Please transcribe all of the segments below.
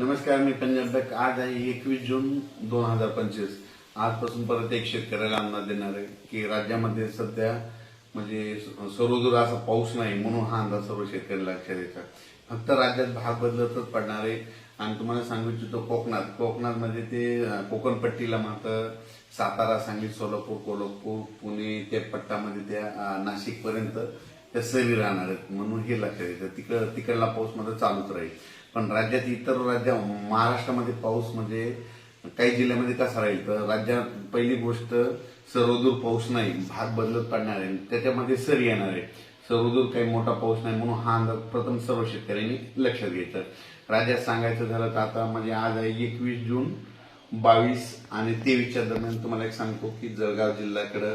नमस्कार मी पंजाब बँक. आज आहे एकवीस जून दोन हजार पंचवीस. आजपासून परत एक शेतकऱ्याला अंदाज देणार आहे की राज्यामध्ये सध्या म्हणजे सर्वदूर असा पाऊस नाही म्हणून हा अंदाज सर्व शेतकऱ्याला लक्षात येतात फक्त राज्यात भाग बदलतच पडणार आहे. आणि तुम्हाला सांगू इच्छितो कोकणात. कोकणात म्हणजे ते कोकणपट्टीला मात्र सातारा सांगली सोलापूर कोल्हापूर पुणे त्या पट्टामध्ये त्या नाशिकपर्यंत त्या सरी राहणार आहेत म्हणून हे लक्षात येतं. तिकड तिकडला पाऊस मात्र चालूच राहील. पण राज्यात इतर राज्या महाराष्ट्रामध्ये पाऊस म्हणजे काही जिल्ह्यामध्ये कसा राहील? तर राज्यात पहिली गोष्ट सर्वदूर पाऊस नाही भाग बदलत पडणार आहे. त्याच्यामध्ये सरी येणार आहे. सर्वदूर काही मोठा पाऊस नाही म्हणून हा अंदाज प्रथम सर्व शेतकऱ्यांनी लक्षात घ्यायचं. राज्यात सांगायचं झालं तर आता म्हणजे आज आहे एकवीस जून बावीस आणि तेवीसच्या दरम्यान तुम्हाला एक सांगतो की जळगाव जिल्ह्याकडं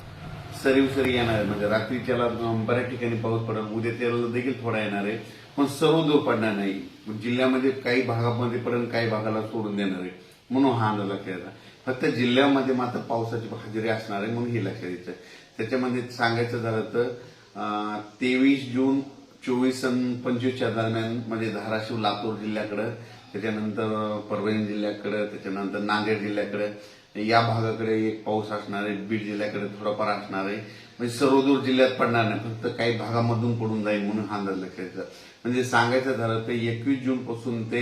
सरीव सरी येणार आहे. म्हणजे रात्रीच्याला बऱ्याच ठिकाणी पाऊस पडेल. उद्या त्याला देखील थोडा येणार आहे. पण सर्व दूर पडणार नाही जिल्ह्यामध्ये काही भागामध्ये पडेल काही भागाला सोडून देणार आहे. म्हणून हा अंदाज लक्षात येतात फक्त जिल्ह्यामध्ये मात्र पावसाची हजेरी असणार आहे म्हणून हे लक्षात येतं. त्याच्यामध्ये सांगायचं झालं तर तेवीस जून चोवीस पंचवीसच्या दरम्यान म्हणजे धाराशिव लातूर जिल्ह्याकडं त्याच्यानंतर परभणी जिल्ह्याकडं त्याच्यानंतर नांदेड जिल्ह्याकडे या भागाकडे एक पाऊस असणार आहे बीड जिल्ह्याकडे थोडाफार असणार आहे. म्हणजे सर्वदूर जिल्ह्यात पडणार नाही फक्त काही भागामधून पडून जाईल म्हणून हा अंदाज लक्षात म्हणजे सांगायचं झालं तर एकवीस जून पासून ते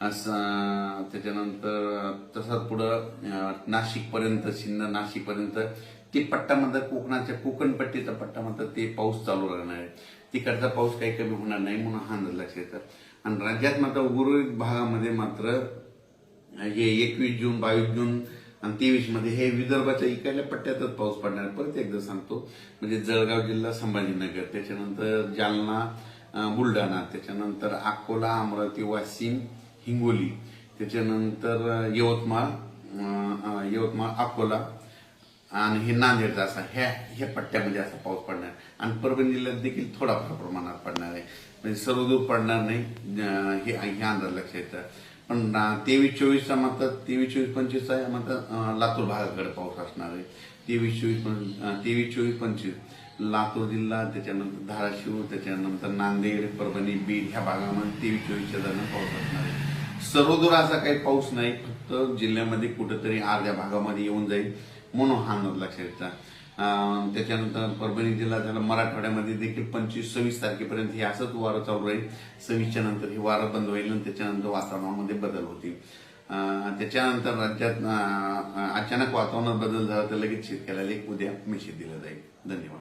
असं त्याच्यानंतर तसंच पुढं नाशिक पर्यंत सिन्नर नाशिक पर्यंत ते म्हणतात कोकणाच्या कोकणपट्टीचा पट्टा म्हणतात ते पाऊस चालू राहणार आहे तिकडचा पाऊस काही कमी होणार नाही म्हणून हा अंदाज लक्षात येतात आणि राज्यात मात्र उर्वरित भागामध्ये मात्र हे एकवीस जून बावीस जून आणि तेवीसमध्ये हे विदर्भाच्या इकडल्या पट्ट्यातच पाऊस पडणार आहे. परत एकदा सांगतो म्हणजे जळगाव जिल्हा संभाजीनगर त्याच्यानंतर जालना बुलढाणा त्याच्यानंतर अकोला अमरावती वाशिम हिंगोली त्याच्यानंतर यवतमाळ यवतमाळ अकोला आणि हे नांदेडचा असा ह्या ह्या पट्ट्यामध्ये असा पाऊस पडणार. आहे. आणि परभणी जिल्ह्यात देखील थोडाफार प्रमाणात पडणार आहे. म्हणजे सर्वदूर पडणार नाही हे हे अंदाज लक्षात येतं. पण तेवीस चोवीसचा म्हणतात तेवीस चोवीस पंचवीसचा आहे मात्र लातूर भागाकडे पाऊस असणार आहे. तेवीस चोवीस तेवीस चोवीस पंचवीस लातूर जिल्हा त्याच्यानंतर धाराशिव त्याच्यानंतर नांदेड परभणी बीड ह्या भागामध्ये तेवीस चोवीसच्या दरम्यान पाऊस असणार आहे. सर्वदूर असा काही पाऊस नाही फक्त जिल्ह्यामध्ये कुठेतरी अर्ध्या भागामध्ये येऊन जाईल म्हणून हा अंदाज लक्षात त्याच्यानंतर परभणी जिल्हा झाला मराठवाड्यामध्ये देखील पंचवीस सव्वीस तारखेपर्यंत हे असंच वारं चालू राहील. सव्वीसच्या नंतर हे वारं बंद होईल आणि त्याच्यानंतर वातावरणामध्ये बदल होतील. त्याच्यानंतर राज्यात अचानक वातावरणात बदल झाला तर लगेच शेतकऱ्याला एक उद्या मिशी दिलं जाईल. धन्यवाद.